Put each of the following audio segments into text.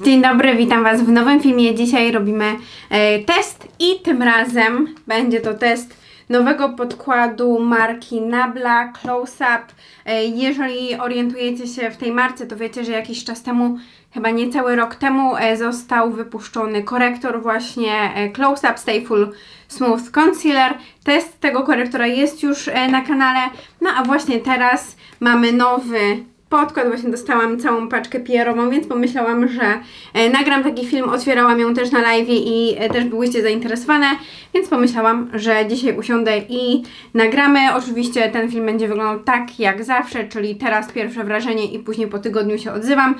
Dzień dobry, witam Was w nowym filmie. Dzisiaj robimy e, test i tym razem będzie to test nowego podkładu marki Nabla Close Up. E, jeżeli orientujecie się w tej marce, to wiecie, że jakiś czas temu, chyba niecały rok temu, e, został wypuszczony korektor właśnie e, Close Up Stay Full Smooth Concealer. Test tego korektora jest już e, na kanale, no a właśnie teraz mamy nowy podkład, właśnie dostałam całą paczkę PR-ową, więc pomyślałam, że e, nagram taki film, otwierałam ją też na live i e, też byłyście zainteresowane, więc pomyślałam, że dzisiaj usiądę i nagramy. Oczywiście ten film będzie wyglądał tak jak zawsze, czyli teraz pierwsze wrażenie i później po tygodniu się odzywam.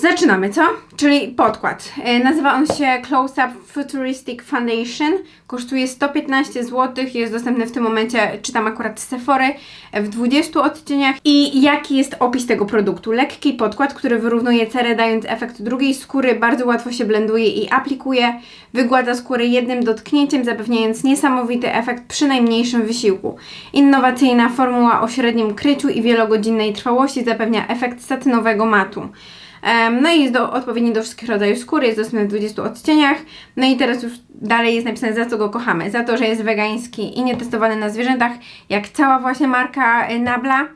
Zaczynamy, co? Czyli podkład. E, Nazywa on się Close Up Futuristic Foundation. Kosztuje 115 zł. Jest dostępny w tym momencie, czytam akurat z Sephory, w 20 odcieniach. I jaki jest opis tego produktu? Lekki podkład, który wyrównuje cerę, dając efekt drugiej skóry, bardzo łatwo się blenduje i aplikuje. Wygładza skórę jednym dotknięciem, zapewniając niesamowity efekt przy najmniejszym wysiłku. Innowacyjna formuła o średnim kryciu i wielogodzinnej trwałości zapewnia efekt satynowego matu. No i jest do, odpowiedni do wszystkich rodzajów skóry, jest dostępny w 20 odcieniach. No i teraz już dalej jest napisane za co go kochamy. Za to, że jest wegański i nietestowany na zwierzętach, jak cała właśnie marka y, Nabla.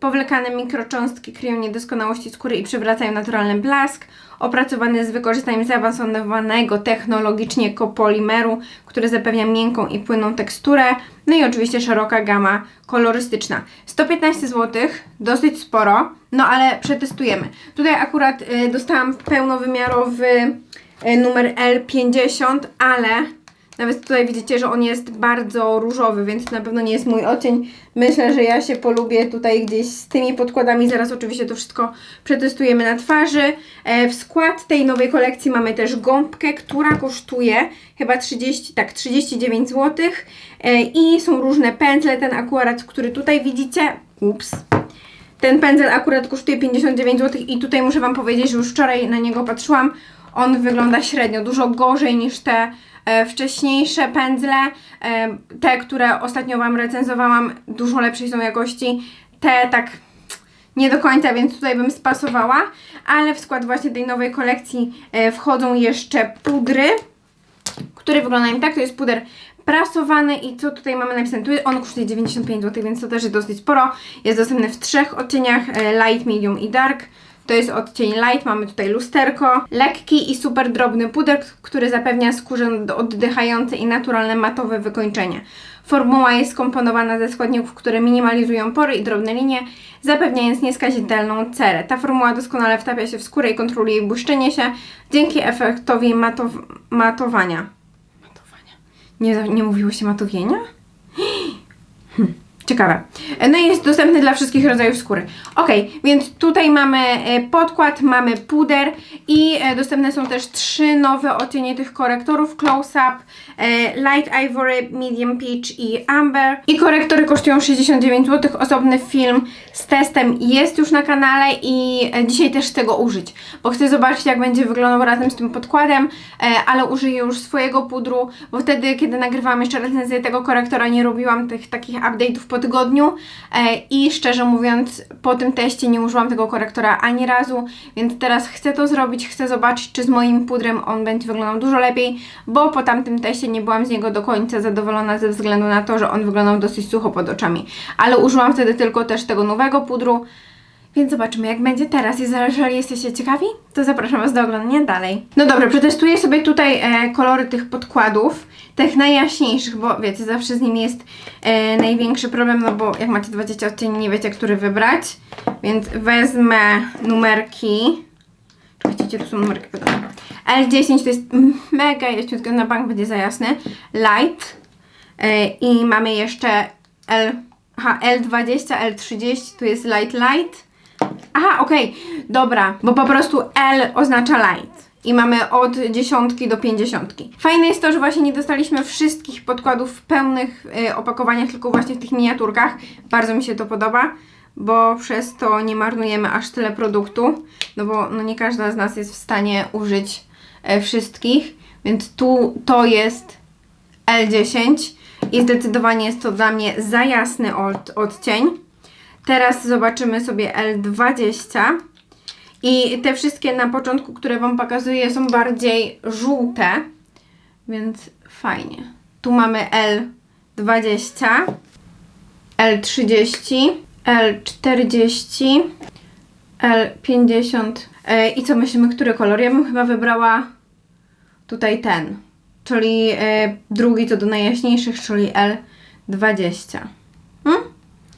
Powlekane mikrocząstki kryją niedoskonałości skóry i przywracają naturalny blask. Opracowany z wykorzystaniem zaawansowanego technologicznie kopolimeru, który zapewnia miękką i płynną teksturę. No i oczywiście szeroka gama kolorystyczna. 115 zł, dosyć sporo, no ale przetestujemy. Tutaj akurat y, dostałam pełnowymiarowy y, numer L50, ale nawet tutaj widzicie, że on jest bardzo różowy, więc na pewno nie jest mój odcień. Myślę, że ja się polubię tutaj gdzieś z tymi podkładami. Zaraz oczywiście to wszystko przetestujemy na twarzy. E, w skład tej nowej kolekcji mamy też gąbkę, która kosztuje chyba 30, tak 39 zł. E, I są różne pędzle. Ten akurat, który tutaj widzicie, ups, ten pędzel akurat kosztuje 59 zł i tutaj muszę Wam powiedzieć, że już wczoraj na niego patrzyłam. On wygląda średnio, dużo gorzej niż te wcześniejsze pędzle. E, te, które ostatnio Wam recenzowałam, dużo lepszej są jakości. Te tak nie do końca, więc tutaj bym spasowała. Ale w skład właśnie tej nowej kolekcji e, wchodzą jeszcze pudry który wygląda tak, to jest puder prasowany i co tutaj mamy napisane? Tu on kosztuje 95 zł, więc to też jest dosyć sporo. Jest dostępny w trzech odcieniach, e, light, medium i dark. To jest odcień light, mamy tutaj lusterko. Lekki i super drobny puder, który zapewnia skórze oddychające i naturalne matowe wykończenie. Formuła jest skomponowana ze składników, które minimalizują pory i drobne linie, zapewniając nieskazitelną cerę. Ta formuła doskonale wtapia się w skórę i kontroluje jej błyszczenie się dzięki efektowi matow- matowania. Matowania. Nie, nie mówiło się matowienia? Hmm, Ciekawe. No i jest dostępny dla wszystkich rodzajów skóry. Ok, więc tutaj mamy e, podkład, mamy puder i e, dostępne są też trzy nowe odcienie tych korektorów Close Up, e, Light Ivory, Medium Peach i Amber. I korektory kosztują 69 zł. Osobny film z testem jest już na kanale i dzisiaj też chcę go użyć, bo chcę zobaczyć jak będzie wyglądał razem z tym podkładem, ale użyję już swojego pudru, bo wtedy kiedy nagrywałam jeszcze recenzję tego korektora nie robiłam tych takich update'ów po tygodniu. E, i szczerze mówiąc po tym teście nie użyłam tego korektora ani razu, więc teraz chcę to zrobić, chcę zobaczyć czy z moim pudrem on będzie wyglądał dużo lepiej, bo po tamtym teście nie byłam z niego do końca zadowolona ze względu na to, że on wyglądał dosyć sucho pod oczami, ale użyłam wtedy tylko też tego nowego pudru, więc zobaczymy jak będzie teraz. Jeżeli jesteście ciekawi, to zapraszam Was do oglądania dalej. No dobra, przetestuję sobie tutaj e, kolory tych podkładów, tych najjaśniejszych, bo wiecie, zawsze z nimi jest e, największy problem, no bo jak macie 20 odcieni, nie wiecie, który wybrać, więc wezmę numerki, czekajcie, tu są numerki podane. L10 to jest mega jaśniutko, na bank będzie za jasny, light e, i mamy jeszcze L, aha, L20, L30, tu jest light light, Aha, okej, dobra, bo po prostu L oznacza light. I mamy od dziesiątki do pięćdziesiątki. Fajne jest to, że właśnie nie dostaliśmy wszystkich podkładów w pełnych y, opakowaniach, tylko właśnie w tych miniaturkach. Bardzo mi się to podoba, bo przez to nie marnujemy aż tyle produktu. No bo no nie każda z nas jest w stanie użyć e, wszystkich. Więc tu to jest L10 i zdecydowanie jest to dla mnie za jasny od, odcień. Teraz zobaczymy sobie L20 I te wszystkie na początku, które Wam pokazuję, są bardziej żółte, więc fajnie. Tu mamy L20, L30, L40, L50. E, I co myślimy, który kolor? Ja bym chyba wybrała tutaj ten, czyli e, drugi to do najjaśniejszych, czyli L20.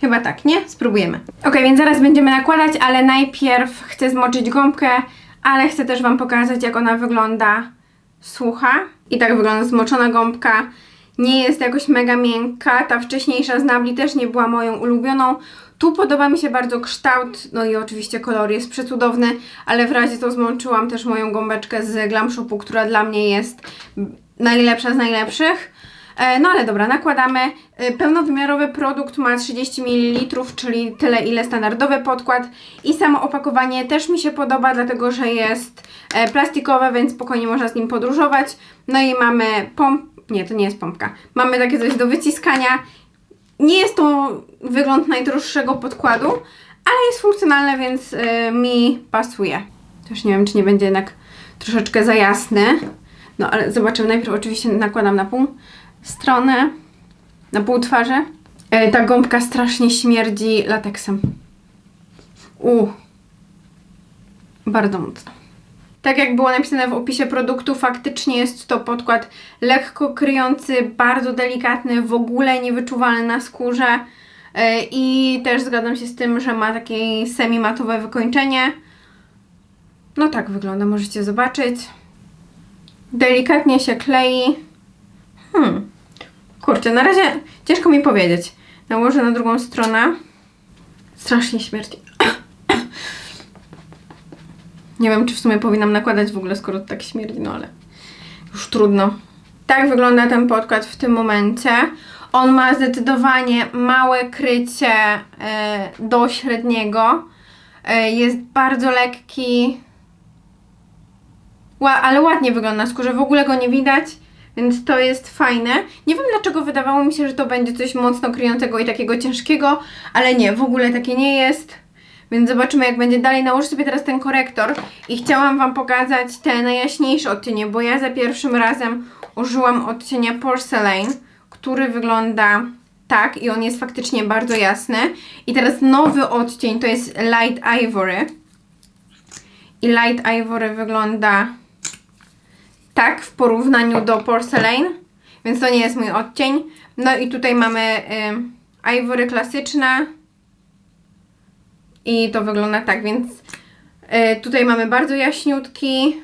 Chyba tak, nie? Spróbujemy. Ok, więc zaraz będziemy nakładać, ale najpierw chcę zmoczyć gąbkę, ale chcę też Wam pokazać, jak ona wygląda sucha. I tak wygląda zmoczona gąbka. Nie jest jakoś mega miękka. Ta wcześniejsza z Nabli też nie była moją ulubioną. Tu podoba mi się bardzo kształt, no i oczywiście kolor jest przecudowny, ale w razie to zmączyłam też moją gąbeczkę z Glam Shopu, która dla mnie jest najlepsza z najlepszych. E, No ale dobra, nakładamy. E, Pełnowymiarowy produkt ma 30 ml, czyli tyle ile standardowy podkład. I samo opakowanie też mi się podoba, dlatego że jest e, plastikowe, więc spokojnie można z nim podróżować. No i mamy pomp... Nie, to nie jest pompka. Mamy takie coś do wyciskania. Nie jest to wygląd najdroższego podkładu, ale jest funkcjonalne, więc mi pasuje. Też nie wiem, czy nie będzie jednak troszeczkę za jasny. No ale zobaczymy. Najpierw oczywiście nakładam na pół stronę, na pół twarzy. E, ta gąbka strasznie śmierdzi lateksem. U, Bardzo mocno. Tak jak było napisane w opisie produktu, faktycznie jest to podkład lekko kryjący, bardzo delikatny, w ogóle niewyczuwalny na skórze. E, I też zgadzam się z tym, że ma takie semi-matowe wykończenie. No tak wygląda, możecie zobaczyć. Delikatnie się klei. Hmm. Kurczę, na razie ciężko mi powiedzieć. Nałożę na drugą stronę. Strasznie śmierci. Nie wiem, czy w sumie powinnam nakładać w ogóle, skoro tak śmierdzi, no ale już trudno. Tak wygląda ten podkład w tym momencie. On ma zdecydowanie małe krycie e, do średniego. E, jest bardzo lekki, ale ładnie wygląda na skórze, w ogóle go nie widać, więc to jest fajne. Nie wiem dlaczego wydawało mi się, że to będzie coś mocno kryjącego i takiego ciężkiego, ale nie, w ogóle takie nie jest. Więc zobaczymy jak będzie dalej. Nałożę sobie teraz ten korektor i chciałam Wam pokazać te najjaśniejsze odcienie, bo ja za pierwszym razem użyłam odcienia Porcelain, który wygląda tak i on jest faktycznie bardzo jasny. I teraz nowy odcień to jest Light Ivory. I Light Ivory wygląda tak w porównaniu do Porcelain, więc to nie jest mój odcień. No i tutaj mamy y, Ivory klasyczne i to wygląda tak, więc y, tutaj mamy bardzo jaśniutki,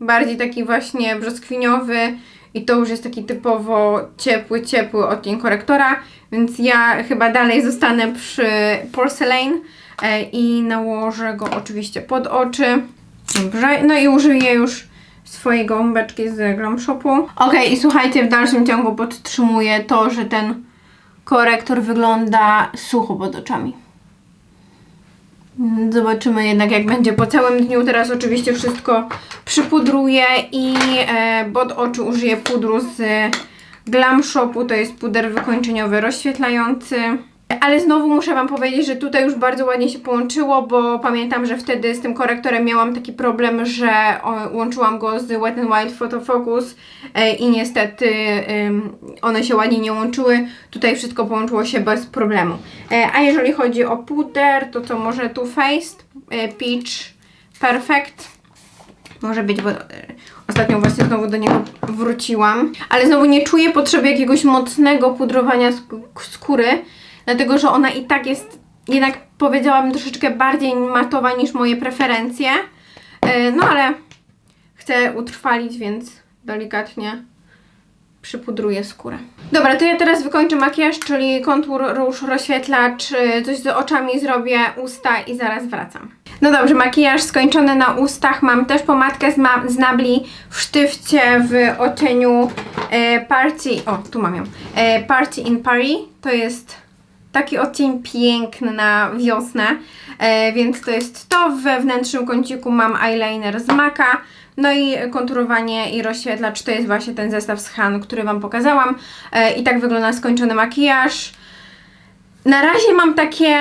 bardziej taki właśnie brzoskwiniowy i to już jest taki typowo ciepły, ciepły odcień korektora, więc ja chyba dalej zostanę przy Porcelain y, i nałożę go oczywiście pod oczy. Dobrze, no i użyję już swojej gąbeczki z Glam Shopu. Ok, i słuchajcie, w dalszym ciągu podtrzymuję to, że ten korektor wygląda sucho pod oczami. Zobaczymy jednak jak będzie po całym dniu. Teraz oczywiście wszystko przypudruję i e, pod oczy użyję pudru z Glam Shopu. To jest puder wykończeniowy rozświetlający. Ale znowu muszę Wam powiedzieć, że tutaj już bardzo ładnie się połączyło, bo pamiętam, że wtedy z tym korektorem miałam taki problem, że łączyłam go z Wet n Wild Photo Focus e, i niestety one się ładnie nie łączyły. Tutaj wszystko połączyło się bez problemu. E, a jeżeli chodzi o puder, to co może Too Faced e, Peach Perfect może być, bo ostatnio właśnie znowu do niego wróciłam. Ale znowu nie czuję potrzeby jakiegoś mocnego pudrowania sk- skóry, dlatego że ona i tak jest, jednak powiedziałabym, troszeczkę bardziej matowa niż moje preferencje. E, No ale chcę utrwalić, więc delikatnie przypudruję skórę. Dobra, to ja teraz wykończę makijaż, czyli kontur, róż, rozświetlacz, y, coś z oczami zrobię, usta i zaraz wracam. No dobrze, makijaż skończony na ustach. Mam też pomadkę z, z Nabli w sztywcie w odcieniu e, Party... O, tu mam ją. E, Party in Paris. To jest taki odcień piękny na wiosnę, e, więc to jest to. W wewnętrznym kąciku mam eyeliner z Maka. No i konturowanie i rozświetlacz to jest właśnie ten zestaw z Han, który Wam pokazałam. E, I tak wygląda skończony makijaż. Na razie mam takie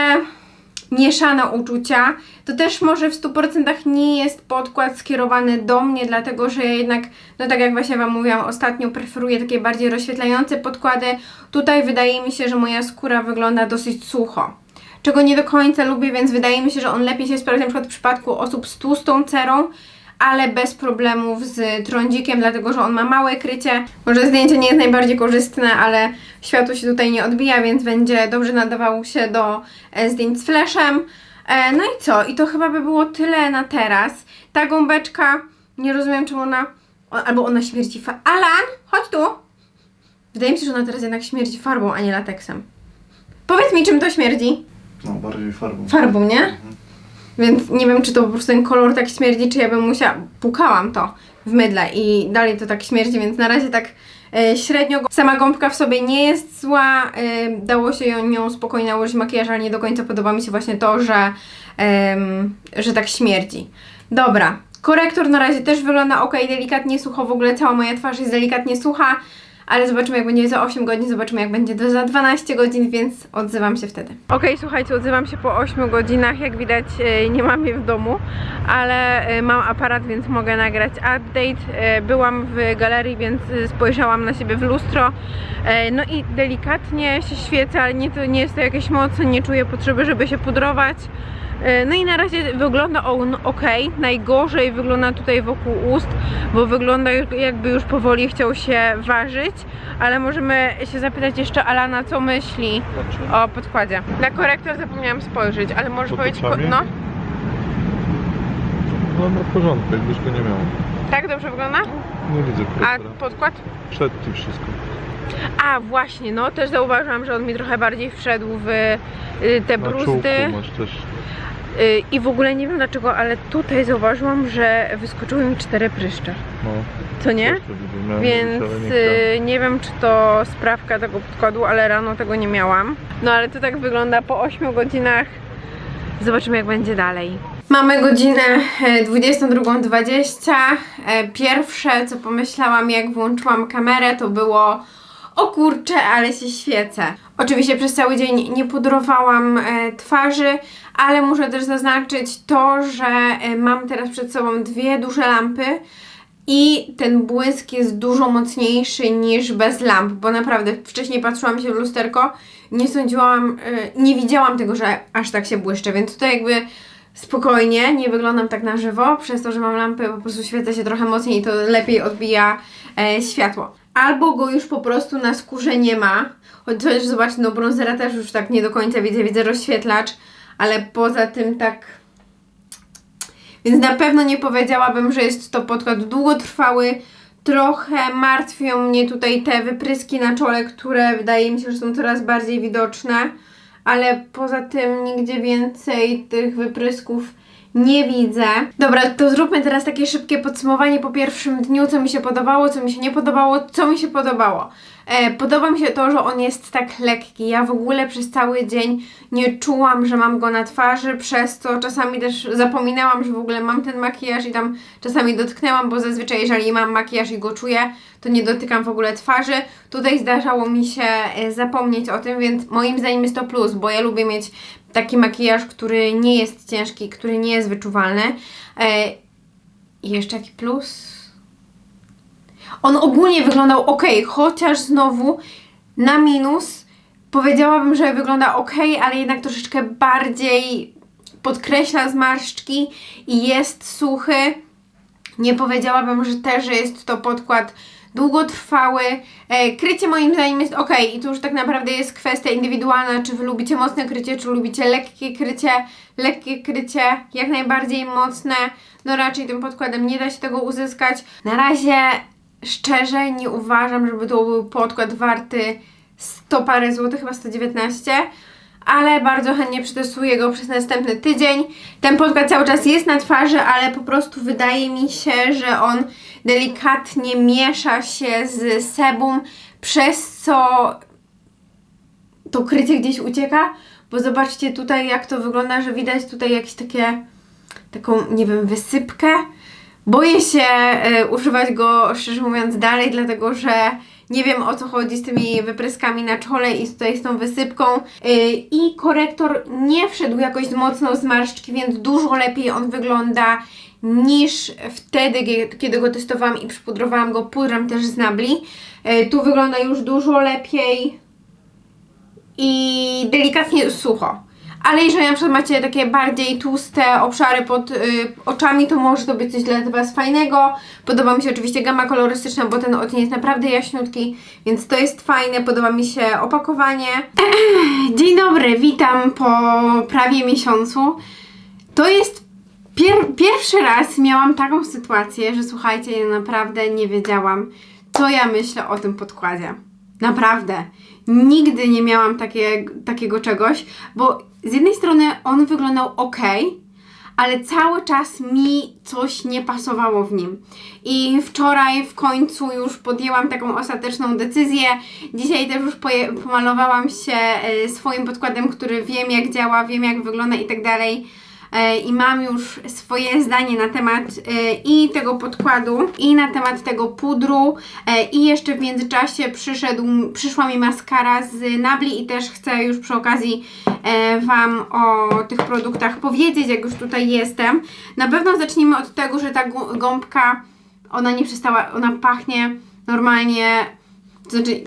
mieszane uczucia. To też może w 100% nie jest podkład skierowany do mnie, dlatego że ja jednak, no tak jak właśnie Wam mówiłam ostatnio, preferuję takie bardziej rozświetlające podkłady. Tutaj wydaje mi się, że moja skóra wygląda dosyć sucho. Czego nie do końca lubię, więc wydaje mi się, że on lepiej się sprawdza na przykład w przypadku osób z tłustą cerą, ale bez problemów z trądzikiem, dlatego że on ma małe krycie. Może zdjęcie nie jest najbardziej korzystne, ale światło się tutaj nie odbija, więc będzie dobrze nadawał się do e, zdjęć z flashem. E, no i co? I to chyba by było tyle na teraz. Ta gąbeczka, nie rozumiem czemu ona, albo ona śmierdzi fa- Alan, chodź tu! Wydaje mi się, że ona teraz jednak śmierdzi farbą, a nie lateksem. Powiedz mi, czym to śmierdzi? No, bardziej farbą. Farbą, nie? Więc nie wiem, czy to po prostu ten kolor tak śmierdzi, czy ja bym musiała... Pukałam to w mydle i dalej to tak śmierdzi, więc na razie tak e, średnio. Sama gąbka w sobie nie jest zła, e, dało się ją, nią spokojnie nałożyć makijaż, ale nie do końca podoba mi się właśnie to, że, em, że tak śmierdzi. Dobra, korektor na razie też wygląda ok, delikatnie sucho, w ogóle cała moja twarz jest delikatnie sucha, ale zobaczymy jak będzie za 8 godzin, zobaczymy jak będzie do- za 12 godzin, więc odzywam się wtedy. Okej, słuchajcie, odzywam się po 8 godzinach, jak widać e, nie mam jej w domu, ale e, mam aparat, więc mogę nagrać update. E, Byłam w galerii, więc spojrzałam na siebie w lustro, no i delikatnie się świecę, ale nie, to, nie jest to jakieś mocne, nie czuję potrzeby, żeby się pudrować. E, No i na razie wygląda on ok. Najgorzej wygląda tutaj wokół ust, bo wygląda jakby już powoli chciał się ważyć, ale możemy się zapytać jeszcze Alana, co myśli o podkładzie. Na korektor zapomniałam spojrzeć, ale możesz Po powiedzieć, podstawie? no, No, no w porządku, jakbyś go nie miał. tak dobrze wygląda? Nie widzę A korektora. podkład? Przed ci wszystko. A właśnie, no też zauważyłam, że on mi trochę bardziej wszedł w y, te Na bruzdy. masz też. Y, I w ogóle nie wiem dlaczego, ale tutaj zauważyłam, że wyskoczyły mi cztery pryszcze. No, Co nie? Więc nie y, nie wiem, czy to sprawka tego podkładu, ale rano tego nie miałam. No ale to tak wygląda po 8 godzinach. Zobaczymy, jak będzie dalej. Mamy godzinę e, 22.20. E, Pierwsze, co pomyślałam, jak włączyłam kamerę, to było o kurczę, ale się świecę. Oczywiście przez cały dzień nie pudrowałam e, twarzy, ale muszę też zaznaczyć to, że e, mam teraz przed sobą dwie duże lampy i ten błysk jest dużo mocniejszy niż bez lamp, bo naprawdę wcześniej patrzyłam się w lusterko, nie sądziłam, y, nie widziałam tego, że aż tak się błyszczę, więc tutaj jakby spokojnie, nie wyglądam tak na żywo, przez to, że mam lampy, po prostu świecę się trochę mocniej i to lepiej odbija e, światło. Albo go już po prostu na skórze nie ma, chociaż zobaczcie, no bronzera też już tak nie do końca widzę, widzę rozświetlacz, ale poza tym tak więc na pewno nie powiedziałabym, że jest to podkład długotrwały. Trochę martwią mnie tutaj te wypryski na czole, które wydaje mi się, że są coraz bardziej widoczne, ale poza tym nigdzie więcej tych wyprysków nie widzę. Dobra, to zróbmy teraz takie szybkie podsumowanie po pierwszym dniu, co mi się podobało, co mi się nie podobało, co mi się podobało. E, podoba mi się to, że on jest tak lekki. Ja w ogóle przez cały dzień nie czułam, że mam go na twarzy, przez co czasami też zapominałam, że w ogóle mam ten makijaż i tam czasami dotknęłam, bo zazwyczaj jeżeli mam makijaż i go czuję, to nie dotykam w ogóle twarzy. Tutaj zdarzało mi się e, zapomnieć o tym, więc moim zdaniem jest to plus, bo ja lubię mieć taki makijaż, który nie jest ciężki, który nie jest wyczuwalny. E, I jeszcze jaki plus? On ogólnie wyglądał ok, chociaż znowu na minus powiedziałabym, że wygląda ok, ale jednak troszeczkę bardziej podkreśla zmarszczki i jest suchy. Nie powiedziałabym, że też jest to podkład długotrwały. E, krycie moim zdaniem jest ok i tu już tak naprawdę jest kwestia indywidualna, czy wy lubicie mocne krycie, czy lubicie lekkie krycie. Lekkie krycie, jak najbardziej mocne. No raczej tym podkładem nie da się tego uzyskać. Na razie szczerze nie uważam, żeby to był podkład warty 100 parę złotych, chyba 119 ale bardzo chętnie przetestuję go przez następny tydzień. Ten podkład cały czas jest na twarzy, ale po prostu wydaje mi się, że on delikatnie miesza się z sebum, przez co to krycie gdzieś ucieka, bo zobaczcie tutaj jak to wygląda, że widać tutaj jakieś takie, taką, nie wiem, wysypkę. Boję się e, używać go, szczerze mówiąc, dalej, dlatego że Nie wiem o co chodzi z tymi wypryskami na czole i tutaj z tą wysypką. Yy, I korektor nie wszedł jakoś mocno z marszczki, więc dużo lepiej on wygląda niż wtedy, kiedy go testowałam i przypudrowałam go pudrem też z Nabli. Yy, tu wygląda już dużo lepiej i delikatnie sucho. Ale jeżeli na przykład macie takie bardziej tłuste obszary pod y, oczami, to może to być coś dla Was fajnego. Podoba mi się oczywiście gama kolorystyczna, bo ten odcień jest naprawdę jaśniutki, więc to jest fajne. Podoba mi się opakowanie. Dzień dobry, witam po prawie miesiącu. To jest pier- pierwszy raz miałam taką sytuację, że słuchajcie, ja naprawdę nie wiedziałam, co ja myślę o tym podkładzie. Naprawdę. Nigdy nie miałam takie, takiego czegoś, bo z jednej strony on wyglądał ok, ale cały czas mi coś nie pasowało w nim. I wczoraj w końcu już podjęłam taką ostateczną decyzję. Dzisiaj też już pomalowałam się e, swoim podkładem, który wiem jak działa, wiem jak wygląda i tak dalej. E, I mam już swoje zdanie na temat e, i tego podkładu, i na temat tego pudru. E, I jeszcze w międzyczasie przyszedł, przyszła mi maskara z Nabli i też chcę już przy okazji Wam o tych produktach powiedzieć, jak już tutaj jestem. Na pewno zacznijmy od tego, że ta gąbka, ona nie przestała, ona pachnie normalnie to znaczy,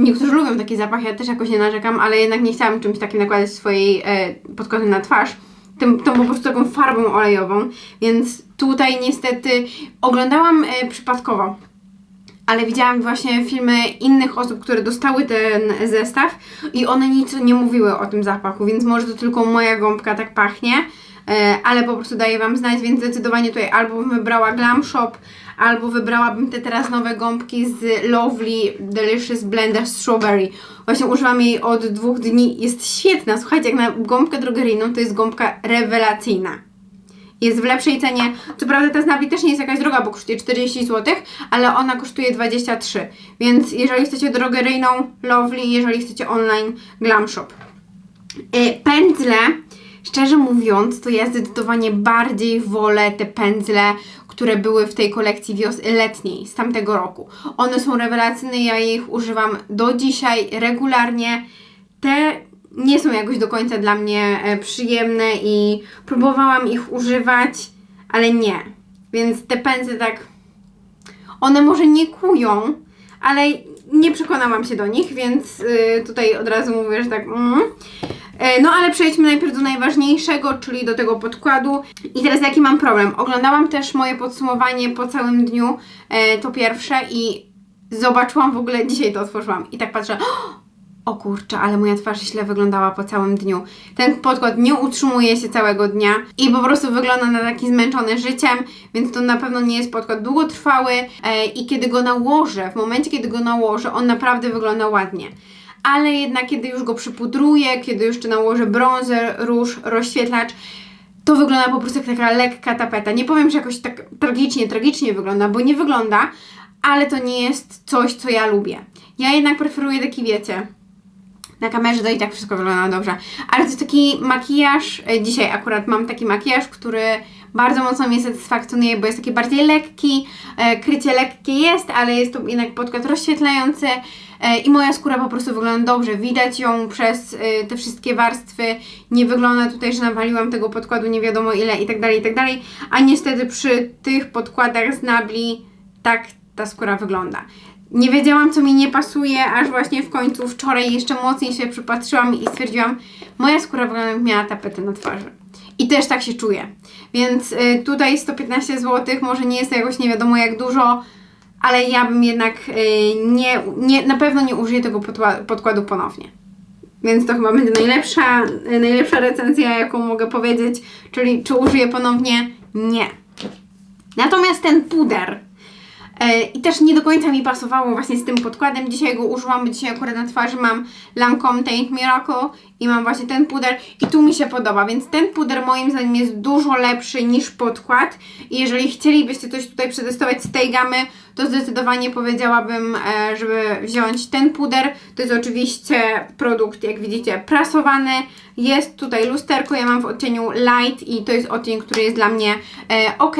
niektórzy lubią taki zapach, ja też jakoś nie narzekam, ale jednak nie chciałam czymś takim nakładać swojej e, podkłady na twarz. Tym, tą po prostu taką farbą olejową, więc tutaj niestety oglądałam e, przypadkowo, ale widziałam właśnie filmy innych osób, które dostały ten zestaw i one nic nie mówiły o tym zapachu, więc może to tylko moja gąbka tak pachnie, e, ale po prostu daję Wam znać, więc zdecydowanie tutaj albo bym wybrała Glam Shop, albo wybrałabym te teraz nowe gąbki z Lovely Delicious Blender Strawberry. Właśnie używam jej od dwóch dni, jest świetna, słuchajcie, jak na gąbkę drogeryjną to jest gąbka rewelacyjna. Jest w lepszej cenie. Co prawda ta z też nie jest jakaś droga, bo kosztuje 40 zł, ale ona kosztuje 23. Więc jeżeli chcecie drogeryjną, Lovely, jeżeli chcecie online, Glam Shop. Y, Pędzle, szczerze mówiąc, to ja zdecydowanie bardziej wolę te pędzle, które były w tej kolekcji wios- letniej z tamtego roku. One są rewelacyjne, ja ich używam do dzisiaj regularnie. Te nie są jakoś do końca dla mnie e, przyjemne i próbowałam ich używać, ale nie. Więc te pędzle tak one może nie kują, ale nie przekonałam się do nich, więc y, tutaj od razu mówię, że tak. Mm. E, No ale przejdźmy najpierw do najważniejszego, czyli do tego podkładu. I teraz jaki mam problem? Oglądałam też moje podsumowanie po całym dniu, e, to pierwsze i zobaczyłam w ogóle, dzisiaj to otworzyłam i tak patrzę, o kurczę, ale moja twarz źle wyglądała po całym dniu. Ten podkład nie utrzymuje się całego dnia i po prostu wygląda na taki zmęczony życiem, więc to na pewno nie jest podkład długotrwały e, i kiedy go nałożę, w momencie kiedy go nałożę, on naprawdę wygląda ładnie. Ale jednak kiedy już go przypudruję, kiedy jeszcze nałożę bronzer, róż, rozświetlacz, to wygląda po prostu jak taka lekka tapeta. Nie powiem, że jakoś tak tragicznie, tragicznie wygląda, bo nie wygląda, ale to nie jest coś, co ja lubię. Ja jednak preferuję taki, wiecie, na kamerze to i tak wszystko wygląda dobrze. Ale to jest taki makijaż, e, dzisiaj akurat mam taki makijaż, który bardzo mocno mnie satysfakcjonuje, bo jest taki bardziej lekki, e, krycie lekkie jest, ale jest to jednak podkład rozświetlający i moja skóra po prostu wygląda dobrze. Widać ją przez e, te wszystkie warstwy, nie wygląda tutaj, że nawaliłam tego podkładu nie wiadomo ile i tak dalej, i tak dalej, a niestety przy tych podkładach z Nabli tak ta skóra wygląda. Nie wiedziałam, co mi nie pasuje, aż właśnie w końcu wczoraj jeszcze mocniej się przypatrzyłam i stwierdziłam, moja skóra wygląda jak miała tapetę na twarzy. I też tak się czuję. Więc y, tutaj 115 zł, może nie jest to jakoś nie wiadomo jak dużo, ale ja bym jednak y, nie, nie, na pewno nie użyję tego podkładu ponownie. Więc to chyba będzie najlepsza, najlepsza recenzja, jaką mogę powiedzieć. Czyli czy użyję ponownie? Nie. Natomiast ten puder i też nie do końca mi pasowało właśnie z tym podkładem. Dzisiaj go użyłam, bo dzisiaj akurat na twarzy mam Lancome Taint Miracle i mam właśnie ten puder i tu mi się podoba, więc ten puder moim zdaniem jest dużo lepszy niż podkład i jeżeli chcielibyście coś tutaj przetestować z tej gamy, to zdecydowanie powiedziałabym, e, żeby wziąć ten puder. To jest oczywiście produkt, jak widzicie, prasowany. Jest tutaj lusterko, ja mam w odcieniu light i to jest odcień, który jest dla mnie e, ok.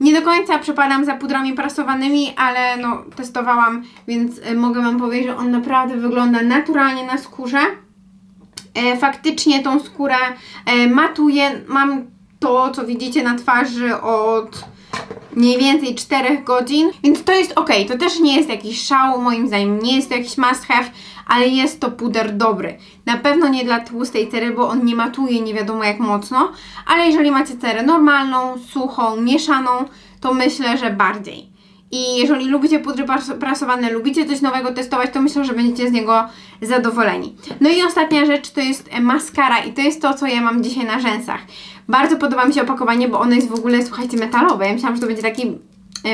Nie do końca przepadam za pudrami prasowanymi, ale no testowałam, więc e, mogę Wam powiedzieć, że on naprawdę wygląda naturalnie na skórze. E, faktycznie tą skórę e, matuje. Mam to, co widzicie na twarzy od mniej więcej 4 godzin, więc to jest ok. To też nie jest jakiś szał, moim zdaniem, nie jest to jakiś must have, ale jest to puder dobry. Na pewno nie dla tłustej cery, bo on nie matuje nie wiadomo jak mocno, ale jeżeli macie cerę normalną, suchą, mieszaną, to myślę, że bardziej. I jeżeli lubicie pudry pras- prasowane, lubicie coś nowego testować, to myślę, że będziecie z niego zadowoleni. No i ostatnia rzecz to jest e, maskara i to jest to, co ja mam dzisiaj na rzęsach. Bardzo podoba mi się opakowanie, bo ono jest w ogóle, słuchajcie, metalowe. Ja myślałam, że to będzie taki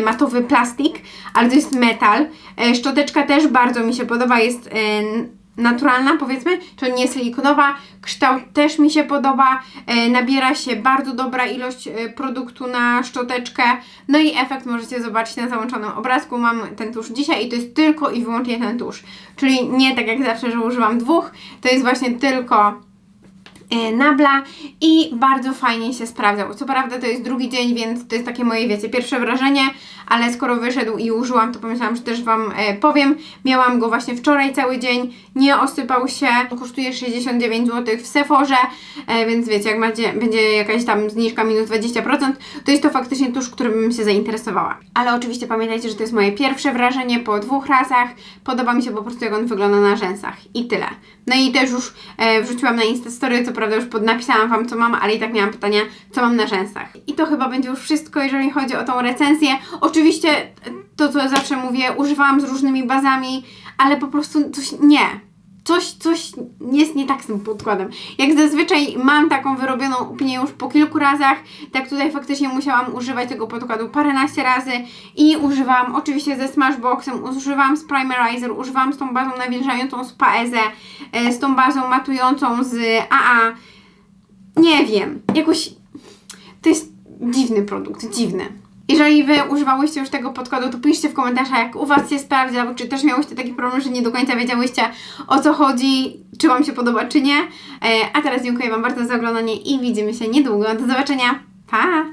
matowy plastik, ale to jest metal. E, Szczoteczka też bardzo mi się podoba, jest e, naturalna powiedzmy, to nie silikonowa. Kształt też mi się podoba. E, nabiera się bardzo dobra ilość e, produktu na szczoteczkę. No i efekt możecie zobaczyć na załączonym obrazku. Mam ten tusz dzisiaj i to jest tylko i wyłącznie ten tusz. Czyli nie tak jak zawsze, że używam dwóch. To jest właśnie tylko e, Nabla i bardzo fajnie się sprawdzał. Co prawda to jest drugi dzień, więc to jest takie moje, wiecie, pierwsze wrażenie, ale skoro wyszedł i użyłam, to pomyślałam, że też Wam e, powiem. Miałam go właśnie wczoraj cały dzień, nie osypał się, kosztuje 69 zł w Sephorze, e, więc wiecie, jak macie, będzie jakaś tam zniżka minus 20%, to jest to faktycznie tusz, którym bym się zainteresowała. Ale oczywiście pamiętajcie, że to jest moje pierwsze wrażenie po dwóch razach. Podoba mi się po prostu, jak on wygląda na rzęsach. I tyle. No i też już e, wrzuciłam na Instastory, co prawda już podnapisałam Wam, co mam, ale i tak miałam pytania, co mam na rzęsach. I to chyba będzie już wszystko, jeżeli chodzi o tą recenzję. Oczywiście to, co zawsze mówię, używałam z różnymi bazami, ale po prostu coś nie. Coś, coś jest nie tak z tym podkładem. Jak zazwyczaj mam taką wyrobioną opinię już po kilku razach, tak tutaj faktycznie musiałam używać tego podkładu paręnaście razy i używałam oczywiście ze Smashboxem, używałam z Primerizer, używałam z tą bazą nawilżającą z Paeze, e, z tą bazą matującą z AA. Nie wiem, jakoś to jest dziwny produkt, dziwny. Jeżeli Wy używałyście już tego podkładu, to piszcie w komentarzach, jak u Was się sprawdza, czy też miałyście taki problem, że nie do końca wiedziałyście o co chodzi, czy Wam się podoba, czy nie. E, A teraz dziękuję Wam bardzo za oglądanie i widzimy się niedługo. Do zobaczenia. Pa!